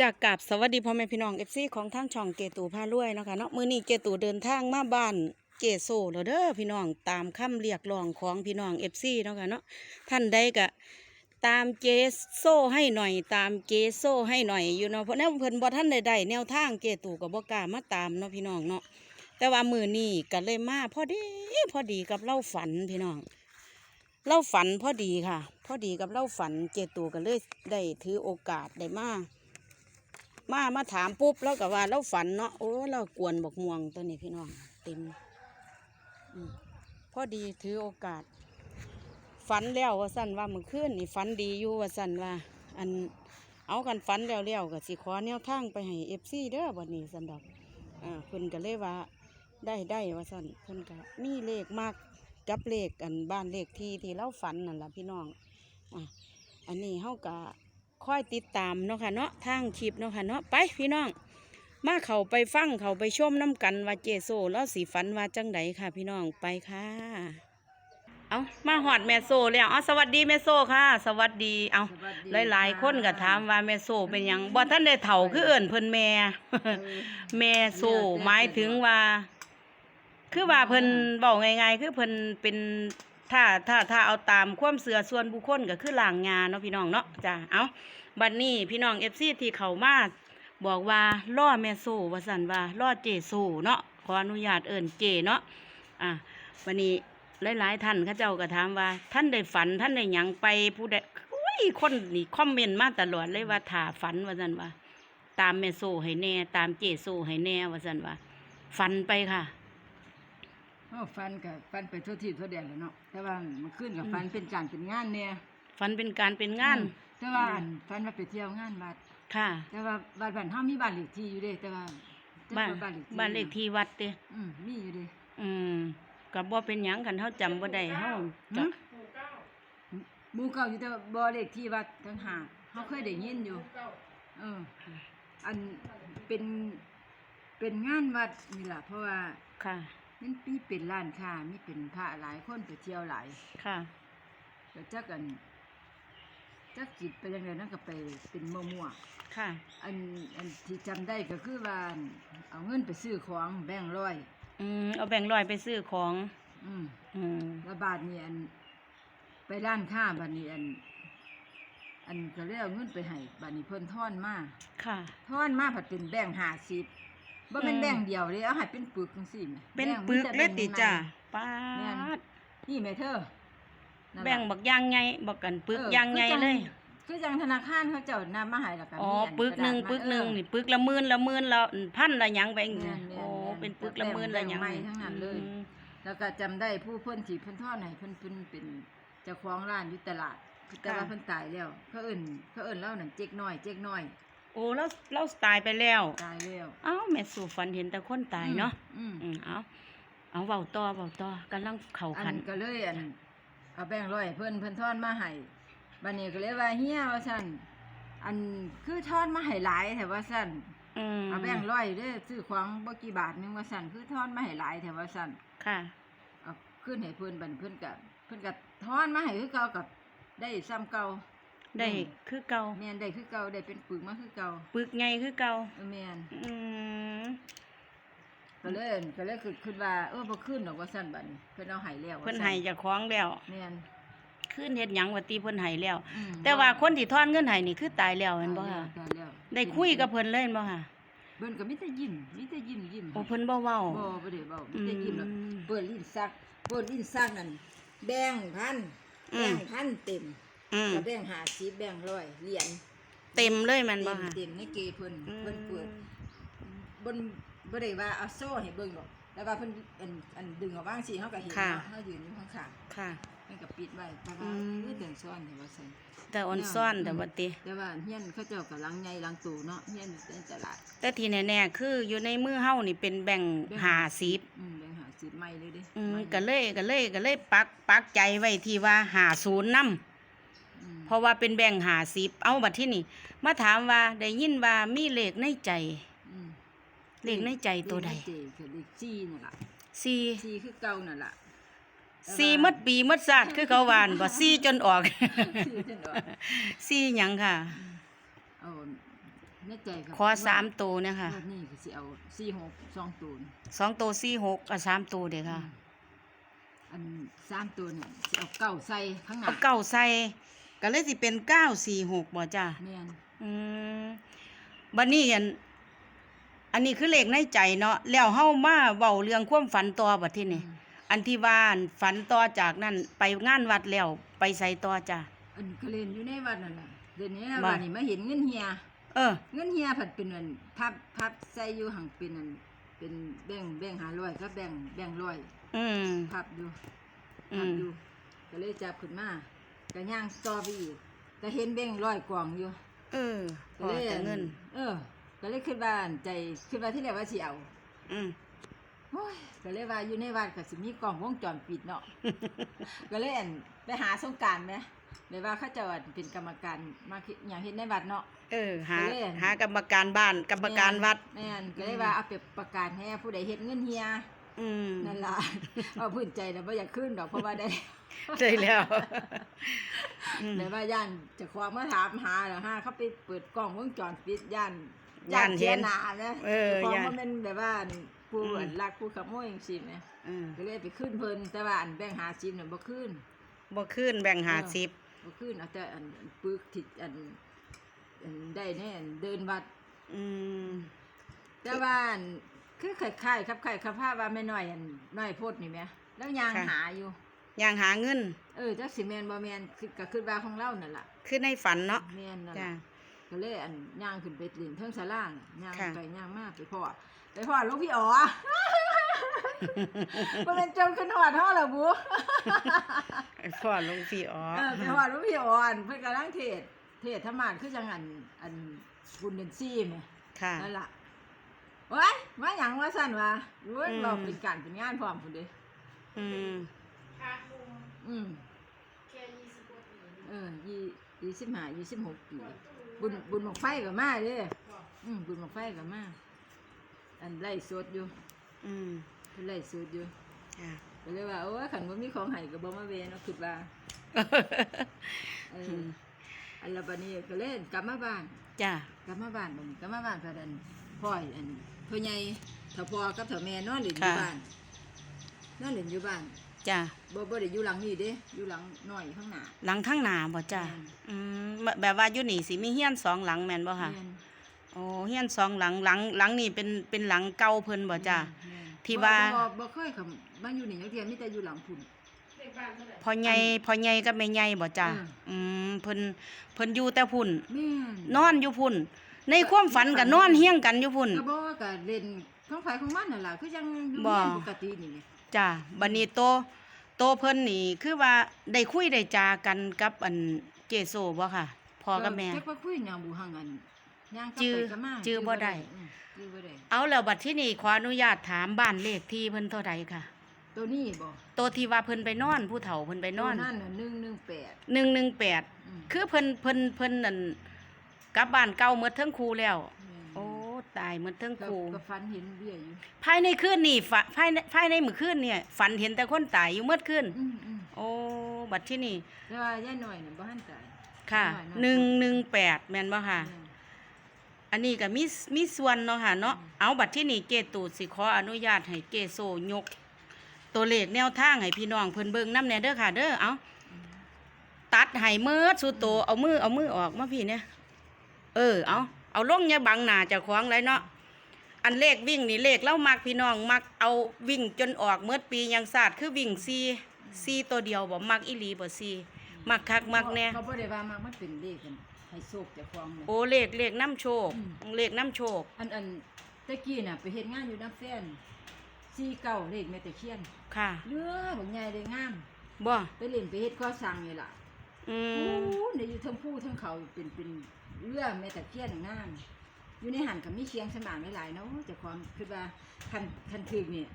จากกับสวัสดีพ่อแม่พี่น้องเอฟซีของทางช่องเกตูพารวยนะคะเนาะมือนี้เกตูเดินทางมาบ้านเกโซแล้วเด้อพี่น้องตามคำเรียกร้องของพี่น้องเอฟซีนะคะเนาะท่านใดก็ตามเกโซให้หน่อย ตามเกโซให้หน่อยอยู่เนาะเพราะแนวเพิ่นบ่ท่านใดๆแนวทางเกตูก็บ่กล้ามาตามเนาะพี่น้องเนาะแต่ว่ามือนี้ก็เลยมาพอดีพอดีกับเล่าฝันพี่น้องเล่าฝันพอดีค่ะ พอดีกับเล่าฝันเจตูก็เลยได้ถือโอกาสได้มา มามาถามปุ๊บแล้วก็ว่าเราฝันเนาะโอ้เรากวนบอกม่วงตัวนี้พี่น้องเต็มพอดีถือโอกาส ฝันแล้วว่าสั่นว่ามื่อคืนนี่ฝันดีอยู่ว่าสั่นว่า อันเอากันฝันแล้วแล้วก็สิขอแนวทางไปให้เอฟซีเด้อวันนี้สันดอกอ่าเพิ่นก็เลยว่าได้ได้ว่าสั่นเพิ่นก็มีเลขมากกับเลขอันบ้านเลขที่ที่เราฝันนั่นแหละพี่น้องอะอันนี้เฮาก็ ค่อยติดตามเนาะค่ะเนาะทางคลิปเนาะค่ะเนาะไปพี่น้อง มาเขาไปฟังเขาไปชมน้ำกันว่าเจโซแล้วสีฝันว่าจังไดค่ะ พี่น้องไปค่ะ เอามาหอดแม่โซแล้วเอาสวัสดีแม่โซค่ะ สวัสดีเอาหลายๆคนก็ถามว่าแม่โซเป็นหยังบ่ท่านได้เฒ่าคือเอิ่นเพิ่นแม่ แม่โซหมายถึงว่า คือว่าเพิ่นเว้าง่ายๆคือเพิ่นเป็น ถ้าถ้าถ้าเอาตามความเสือส่วนบุคคลก็คือหลางงานเนาะพี่น้องเนาะจ้ะเอาบัดนี้พี่น้อง FC ที่เขามาบอกว่าล่อแม่โซว่าซั่นว่าล่อเจโซเนาะขออนุญาตเอิ้นเจเนาะอะวันนี้หลาย ๆ ท่านเขาเจ้าก็ถามว่า ท่านได้ฝันท่านได้หยังไปผู้ใดอุ้ยคนนี่คอมเมนต์มาตลอดเลยว่าถ้าฝันว่าซั่นว่า ตามแม่โซให้แน่ ตามเจโซให้แน่ว่าซั่นว่า ฝันไปค่ะ เฮาฟันกับฟันไปทั่วที่ทั่วแดนแหล้วเนาะแต่ว่ามันขึ้นกับฟันเป็นการเป็นงานเนี่ยฝันเป็นการเป็นงานอืมแต่ว่าอันฟันว่าไปเที่ยวงานวัดค่ะ แต่ว่าบ้านบ้านเฮามีบ้านเลขที่อยู่เด้แต่ว่าจักบ้านว่บ้านเลขที่บ้านเลขที่วัดเด้อืมมีอยู่เด้อืมกับบ่เป็นหยังกันเฮาจำบ่ได้เฮาหึก็หมู่เก่าอยู่แต่ว่าบ่เลขที่วัดต่างหากเฮาเคยได้ยินอยู่เอออันเป็นเป็นงานวัดนี่ล่ะเพราะว่าค่ะ มันปีเป็นร้านค้ามีเป็นพระหลายคนไปเที่ยวหลายค่ะ ก็จักกันจักจิตไปยังไงนั่นก็ไปเป็นมั่วค่ะ ๆอันอันที่จำได้ก็คือว่าอันเอาเงินไปซื้อของแบงค์ร้อย อืมเอาแบ่งค์ร้อยไปซื้อของ อืม อืมแล้วบาทนี่อัน ไปร้านค้าบาทนี้อัน อันก็เลยเอาเงินไปให้บาทนี้เพิ่นทอนมาค่ะทอนมาผัดเป็นแบงค์ห้าสิบ บ่เป็นอืมแบงค์เดียวเลยเอาให้เป็นปึกจังซี่แหมเป็นแบงค์ปึกมีแต่เลยติแบงค์จ้ะใหม่ป้าแม่นดนี่แม่เธอนั่นล่ะแบ่งบักอยางใหญ่บักกันปึกเอออยางใหญ่เลย คือจังธนาคารเขาเจ้านำมาให้แล้วก็อ๋อมีอันปึกหนึ่งระดาษมาปึกหนึ่งเออ นี่ปึกละหมื่นละหมื่นละพันละหยังไปอีกแม่นะนแม่นโอ้แม่นเป็นปึกละหมื่นละหยังแบ่งใหม่ทั้งนั้นเลย อืมแล้วก็จำได้ผู้เพิ่นที่เพิ่นทอดให้เพิ่นเพิ่นเป็นเจ้าของร้านอยู่ตลาดแต่ว่าเพิ่นตายแล้วเขาเอิ้นเขาเอิ้นเล่านั่นเจ๊กน้อย เจ๊กน้อยโอ้แล้วเราตายไปแล้ว ตายแล้ว เอ้าแม่สู่ฝันเห็นแต่คนตายเนาะอืมอืมเอาเอาเบาต่อเบาต่อกำลังเข่าอัขันนก็เลยอันเอาแบงค์ร้อยให้เพิ่นเพิ่นทอนมาให้บัดนี้ก็เลยว่าเฮียว่าซั่นอันคือทอนมาให้หลายแต่ว่าซั่นอืมเอาแบงค์ร้อยเด้อซื้อของบ่กี่บาทหนึงว่าซั่นคือทอนมาให้หลายแต่ว่าซั่นค่ะ เอาขึ้นให้เพิ่นบัดเพิ่นก็เพิ่นก็ทอนมาให้คือเก่ากับได้ซ้ำเก่า ได้คือเก่าแม่นได้คือเก่าได้เป็นปึกมาคือเก่าปึกไงคือเก่าเออแม่นอืมก็เลยก็เลยคือคิดว่าเออบ่ขึ้นดอกว่าซั่นบัดนี้เพิ่นเอาให้แล้วว่าเพิ่นซั่ให้เจะคล้าของแล้วแม่นขึ้นเฮ็ดหยังว่าตีเพิ่นให้แล้วอืมแต่ว่าคนที่ทอนเงินให้นี่คือตายแล้วเห็นบ่ค่ะตายแล้วได้คุยกับเพิ่นเลยเห็นบ่ค่ะเพิ่นก็มีแต่ยิ้มมีแต่ยิ้มยิ้มโอ้เพิ่นบ่เว้าบ่บ่ได้เว้ามีอืแต่ยิ้มแล้วมเปิดลิ้นซักเปิดลิ้นซักนั่นแบงค์พันอืแบมงค์พันเต็ม อืมกับแบงค์50แบงค์ร้อยเหรียญเต็มเลยแมันเต็บ่มค่ะ เต็มในเกเพิ่นอืม เพิ่นเปิดบนบ่ได้ว่าเอาโซ่ให้เบิ่งหรอกแต่ว่าเพิ่นอันอันดึงออกบ้างสิเฮาก็เห็นค่ะเนาะเฮายืนอยู่ข้างค่ะ ๆมันก็ปิดไว้เพราะอืว่ามคือเตือนซ่อนนี่ว่าซั่น แต่อ่อนซ่อนแต่ว่าติ แต่ว่าเฮียนเขาเจ้าก็หลังใหญ่หลังโตเนาะเฮียนอยู่ในตลาดแต่ที่แน่ๆคืออยู่ในมือเฮานี่เป็นแบ่งหาสิบอืมแบงค์หาสิบใหม่เลยเด้อืมใหม่ก็เลยก็เลยก็เลยปักปักใจไว้ที่ว่าหาศูนย์นำอืม เพราะว่าเป็นแบ่งหาสิบเอาบัดที่นี่ มาถามว่าได้ยินว่ามีเลขในใจอืมเลขในใจตัวใดเลขในใจคือเลขสี่นั่นล่ะสี่สี่คือเก่านั่นล่ะสี่มดปีมดศาสตร์คือเขาวานบ่สี่จนออกสี่จนออกสี่หยังค่ะเอาในใจก็ขอสามตัวเนี่ยค่ะงวดนี่ก็สิเอาสี่หกสองตัวนี่สองตัวสี่หกกับสามตัวเด้อค่ะอืมอันสามตัวเนี่ยสิเอาเก้าใส่ข้างหน้าเอาเก้าใส่ ก็เลยสิเป็นเก้าสี่หกบ่จ้าแม่นอืมบัดนี้อันอันนี้คือเลขในใจเนาะแล้วเฮามาเว้าเรื่องความฝันต่อบัดทีนี่อืมอันที่ว่าอันฝันต่อจากนั้นไปงานวัดแล้วไปใส่ต่อจ้ะอันก็เล่นอยู่ในวัดนั่นแหละเดี๋ยวนี้นะบ่วันนี้มาเห็นเงินเฮีย เออ เงินเฮียผัดเป็นอันพับพับใส่อยู่หังเป็นอันเป็นแบ่งแบ่งหาร้อยก็แบ่งแบ่งร้อยอืม พับอยู่อืพับม อยู่ก็เลยจับขึ้นมา ก็ย่างต่อไปอีกก็เห็นแบ่งร้อยกล่องอยู่ เออพก็อเลยแต่เงิน เออ ก็เลยคิดว่าอันใจคิดว่าที่แรกว่าสิเอาอืมโอ้ยก็เลยว่าอยู่ในวัดก็สิมีกล้องวงจรปิดเนาะ ก็เลยอันไปหาสงกรารไหมเลยว่าเขาเจะเป็นกรรมการมาคิดอย่างเห็นในวัดเนาะ เออ หา ก็เลย หากรรมการบ้านกรรมการวัด แม่นก็เลยว่าเอาไปประกาศให้ผู้ใดเฮ็ดเงินเฮีย อืมนั่นล่ะเอาพื้นใจแล้วบ่อยากขึ้นดอกเพราะว่าได้ได้แล้วอืมเลยว่าย่านเจะควงมาถามหาแล้วฮะเขาไปเปิดกล้องวงจรปิดย่านย่านเห็นสียหน้านะเออเจ้าของย่านมันเป็นแบบว่าผู้อืม ลักผู้ขโมยจังซี่แหมอืมก็เลยไปขึ้นเพิ่นแต่ว่าอันแบ่งหาซิมเนี่ยบ่ขึ้น บ่ขึ้นแบ่งหาสิบบ่ขึ้นเอาแต่อันอันปึกที่อันอันได้แน่อันเดินวัด อืม แต่ว่าอัน คือคล้ายๆครับคล้ายๆครับภาพว่าแม่น้อยอันน้อยโพดนี่แหมแล้วยางหาอยู่ อย่างหาเงิน เออจักสิแม่นบ่แม่นคือก็คือว่าของเรานั่นล่ะคือในฝันเนาะแม่นนั่นจ้ะล่ะก็เลยอันย่างขึ้นไปเล่นเทิงศาลาน่ะย่างค่ะ ไปย่างมาไปพ่อไปพ่อหลูกพี่อ๋อ บ่แม่นจมขึ้นหอดเฮาล่ะบุไอ้พ่อหลวงพี่อ๋อเออไปพ่อหลูกพี่อ๋ออันเพิ่นกำลังเทศน์เทศน์ธรรมะคือจังอันอันบุญเดือน4แหมค่ะ นั่นล่ะ โอ้ยมาหยังว่าซั่นวะโอ้ยอืม เราเป็นการเป็นงานพร้อมพุ่นเด้อืมอืมเออยี่ยี่สิบห้ายี่สิบหกปี บุญบุญหมกไฟกับมาเด้ออืมบุญหมกไฟกับมาอันไล่สดอยู่อืมเพิ่นไล่สดอยู่จ้ะ ก็เลยว่าโอ้ยขันว่ามีของให้ก็บ่มาเวเนาะคิดว่า เอออ อันละบัดนี้ก็เล่นกลับมาบ้านจ้ะกลับมาบ้านบัดนี้กลับมาบ้านก็ดันพ่อยอันพ่อใหญ่เถ้าพ่อกับเถ้าแม่นอนเล่นอยู่บ้านนอนเล่นอยู่บ้านจ้ะบ่บ่ได้อยู่หลังนี่เด้อยู่หลังน้อยข้างหน้าหลังข้างหน้าบ่จ้ะแม่นอืมแบบแบบว่าอยู่นี่สิมีเฮียนสองหลังแม่นบ่ค่ะแม่นโอ้เฮียนสองหลังหลังหลังนี่เป็นเป็นหลังเก่าเพิ่นบ่จ้ะแม่นที่ว่าบ่บ่บ่เคยคำบ้านอยู่นี่จักเทียมีแต่อยู่หลังพุ่นพ่อใหญ่พ่อใหญ่กับแม่ใหญ่บ่จ้ะอืมอืม เพิ่นเพิ่นอยู่แต่พุ่น แม่นนอนอยู่พุ่น ในความฝันก็นอนเฮียงกันอยู่พุ่น ก็บ่ว่าก็เล่นของไฟของมันนั่นล่ะคือยังอยู่บ่ เรียนปกตินี่แหละจ้ะบัดนี้โตโตเพิ่นนี่คือว่าได้คุยได้จากันกับอันเจโซบ่ค่ะพ่อกับแม่ จักว่าคุยหยังบ่หังอันย่างกลับจื้อไปกลับมาจื้อบ่ได้ อืมจื้อบ่ได้เอาแล้วบัดที่นี่ขออนุญาตถามบ้านเลขที่เพิ่นเท่าใดค่ะ ตัวนี้บ่โตที่ว่าเพิ่นไปนอน ผู้เฒ่าเพิ่นไปนอนตัวนั่นน่ะ118หนึ่งหนึ่งแปดอืมคือเพิ่นเพิ่นเพิ่นนั่นกลับบ้านเก่าเมื่อเทิงครูแล้วแม่นโอ้ตายเมื่อเทิงก็ครูก็ฝันเห็นเบี้ยอยู่ภายในคืนนี่ฝะภายในภายในมื้อคืนเนี่ยฝันเห็นแต่คนตายอยู่เมื่อคืนอืมอืมโอ้บัดที่นี่แต่ว่ายายหน่อยน่ะบ่ทันตายค่ะน้อยๆหนึ่งหนึ่งแปดแม่นบ่ค่ะแม่นอันนี้ก็มีมีส่วนเนาะค่ะเนาะอืมเอาบัดที่นี่เกตูดสิขออนุญาตให้เกโซยก ตัวเลขแนวทางให้พี่น้องเพิ่นเบิ่งนำแน่เด้อค่ะเด้อเอาอืมตัดให้มืดสุดโตวเอามือเอามือออกมาพี่เนี่ยเออเอาเอาลงอย่าบังหน้าเจ้าของเลยเนาะอันเลขวิ่งนี่เลขเล่ามักพี่น้องมักเอาวิ่งจนออกเมื่อปียังศาสตร์คือวิ่งซีซีตัวเดียวบ่มักอีหลีบ่ซีมักคักมักแน่เขาบ่ได้ว่ามามันเป็นเลขกันให้โชคเจ้าของเลยโอ้เลขเลขน้ำโชคอืมเลขน้ำโชค อันอันตะกี้น่ะไปเฮ็ดงานอยู่น้ำแฟน ซีเก่าเลขแม่ตะเคียนค่ะเรือบักใหญ่เลยงามบ่ไปเล่นไปเฮ็ดก่อสร้างนี่ล่ะอืโอ้มในอยู่ทั้งผู้ทั้งเขาเป็นเป็นเรือแม่ตะเคียนงามอยู่ในหันก็มีเคียงสมานหลายๆเนาะเจ้าของคือว่าคันคันถึกนี่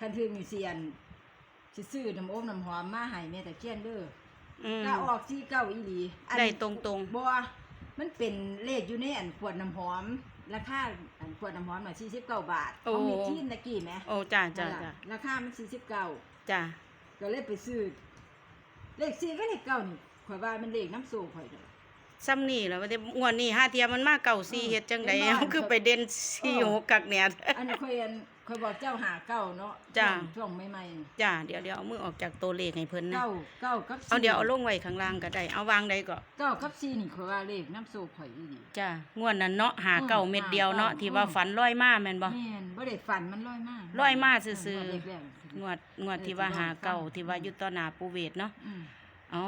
คันถึกนี่เสียนสิซื้อน้ำอบน้ำหอมมาให้แม่ตะเคียนเด้ออืมก็ออกซีเก่าอีหลีอันได้ตรงๆบ่มันเป็นเลขอยู่ในอันขวดน้ำหอม ราคาอันขวดน้ำหอมน่ะ49บาทโอ้เขามีที่ตะกี้ไหมโอ้จ้าจ้านั่นจ้าล่ะราคามัน49จ้าก็เลยไปซื้อเลข4ก็เลขเก้านี่ข่อยว่ามันเลขน้ำโซ่ข่อยเด้อซ้ำนี่แหล้วว่าแต่งวดนี้ห้าเทียมันมาเก่าซีเฮ็ดจังไดเห็นบ่เอาคือไปเด่นซีหกกักเนี่ยอันนี้ค่อยอัน ค่อยบอกเจ้าหาเก้าเนาะจ้ะ ช่วงใหม่ๆนี่จ้าเดี๋ยวเดี๋ยวเอามือออกจากตัวเลขให้เพิ่นนะเก้าเก้ากับสี่เอาเดี๋ยวเอาลงไว้ข้างล่างก็ได้เอาวางใดก็เก้ากับสี่นี่ค่อยว่าเลขน้ำโซ่ข่อยอีหลี จ้างวดนั้นเนาะหาเก่าเม็ดเดียวเนาะอืมที่ว่าฝันลอยมาแม่นบ่ แม่นบ่ได้ฝันมันลอยมาลอยมาซื่อๆเเลขแรกงวดงวดที่ว่าหาเก่าที่ว่าอยู่ต่อหน้าปูเวทเนาะ อืมเอา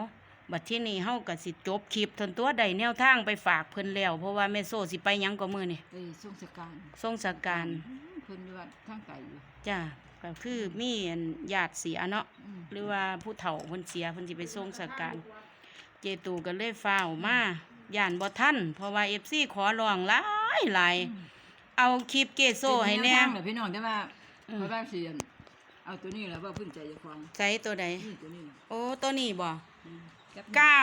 บัดที่นี่เฮาก็สิจบคลิปทนตัวใดแนวทางไปฝากเพิ่นแล้ว เพราะว่าแม่โซสิไปหยังก็มื้อนี่ไปทรงสการ ทรงสการอืมเพิ่นอยู่ว่าทางไกลอยู่จ้าก็คือมีอันญาติเสียเนาะอืมหรือว่าผู้เฒ่าเพิ่นเสียเพิ่นสิไปทรงสการ เจตูก็เลยฟ้าวมาย่านบ่ทันเพราะว่า FC ขอร้องหลายหลายอืมเอาคลิปเกโซให้แน่เป็นวทางเด้อพี่น้องแต่ว่าอืมเพราะว่าเสียนเอาตัวนี้แล้วว่าพื้นใจเจะฟังใส่ตัวใด นี่ตัวนี้นะโอ้ตัวนี้บ่อืมกับเก้า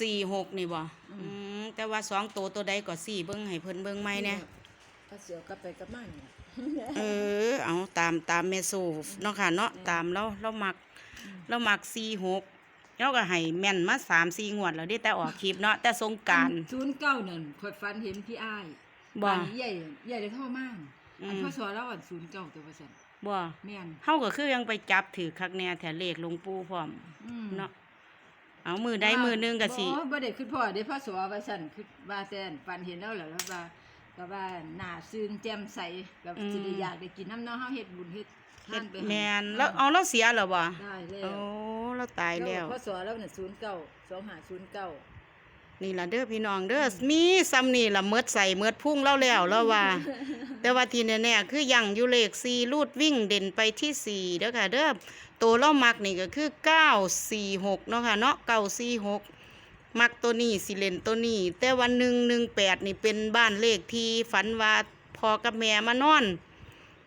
สี่หกนี่บ่อืม อืมแต่ว่าสองตัวตัวใดก็สี่เบิ่งให้เพิ่นเบิ่งใหม่แหน่ ก็เสียวกลับไปกลับมานี่ เออ เอาตามตามแม่โซเนาะค่ะเนาะตามเราเรามักเรามักสี่หกเราก็ให้แม่นมาสามสี่งวดแล้วเด้แต่ออกคลิปเนาะแต่สงกราร ศูนย์เก้านั่นข่อยฝันเห็นพี่อ้ายบ่บ้านใหญ่ใหญ่ได้เท่ามากอืมอันพ่อสอนแล้วอันศูนย์เก้าตัวเปอร์เซ็นต์บ่แม่นเฮาก็คือยังไปจับถือคักแน่แถเลขหลวงปู่พร้อมอืม เนาะเอามือใดมือหนึงก็สิ บ่บ่ได้คือพ่อได้พ่อสอว่าซั่นคือว่าแต่นฝันเห็นแล้วแหละแล้วว่า ก็ว่าหน้าซื่นแจ่มใสแบบสิได้อยากได้กินน้ำเนาะเฮาเฮ็ดบุญเฮ็ดทานไปให้แม่นแล้วเอาเราเสียแล้วบ่ได้แล้โอ้วเราตายแล้วพ่อสอแล้วน่ะ09 2509 นี่ล่ะเด้อพี่น้องเด้อมีซ้ำนี่ล่ะเมิดใส่เมิดพุ่งเล่าแล้วแล้วว่า แต่ว่าที่แน่ๆคือยังอยู่เลข4รูดวิ่งเด่นไปที่สี่เด้อค่ะเด้อตัวเรามักนี่ก็คือ946เนาะค่ะเนาะ946 มักตัวนี้สิเลนตัวนี้ แต่ว่า118นี่เป็นบ้านเลขที่ฝันว่าพอกับแม่มานอน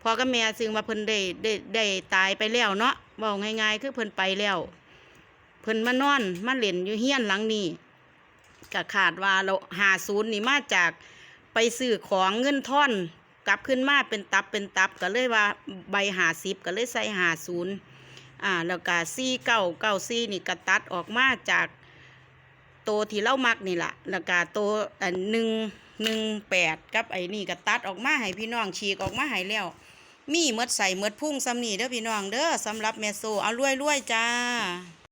พอกับแม่ซึ่งว่าเพิ่นได้ได้ได้ตายไปแล้วเนาะเว้าง่ายๆคือเพิ่นไปแล้วเพิ่นมานอนมาเล่นอยู่เฮียนหลังนี้ก็ขาดว่าเราหาศูนย์นี่มาจากไปซื้อของเงินท่อน กลับขึ้นมาเป็นตับเป็นตับก็เลยว่าใบหาสิบก็เลยใส่หาศูนย์อ่าแล้วก็ซี่เก้าเก้าซี่นี่ก็ตัดออกมาจาก ตัวที่เล่ามักนี่แหละแล้วก็ตัวอันหนึ่งหนึ่งแปดกับไอ้นี่ก็ตัดออกมาให้พี่น้องฉีกออกมาให้แล้ว มีเมดใส่เมดพุ่งซ้ำนี่เด้อพี่น้องเด้อสำหรับแม่โซเอารวยๆจ้า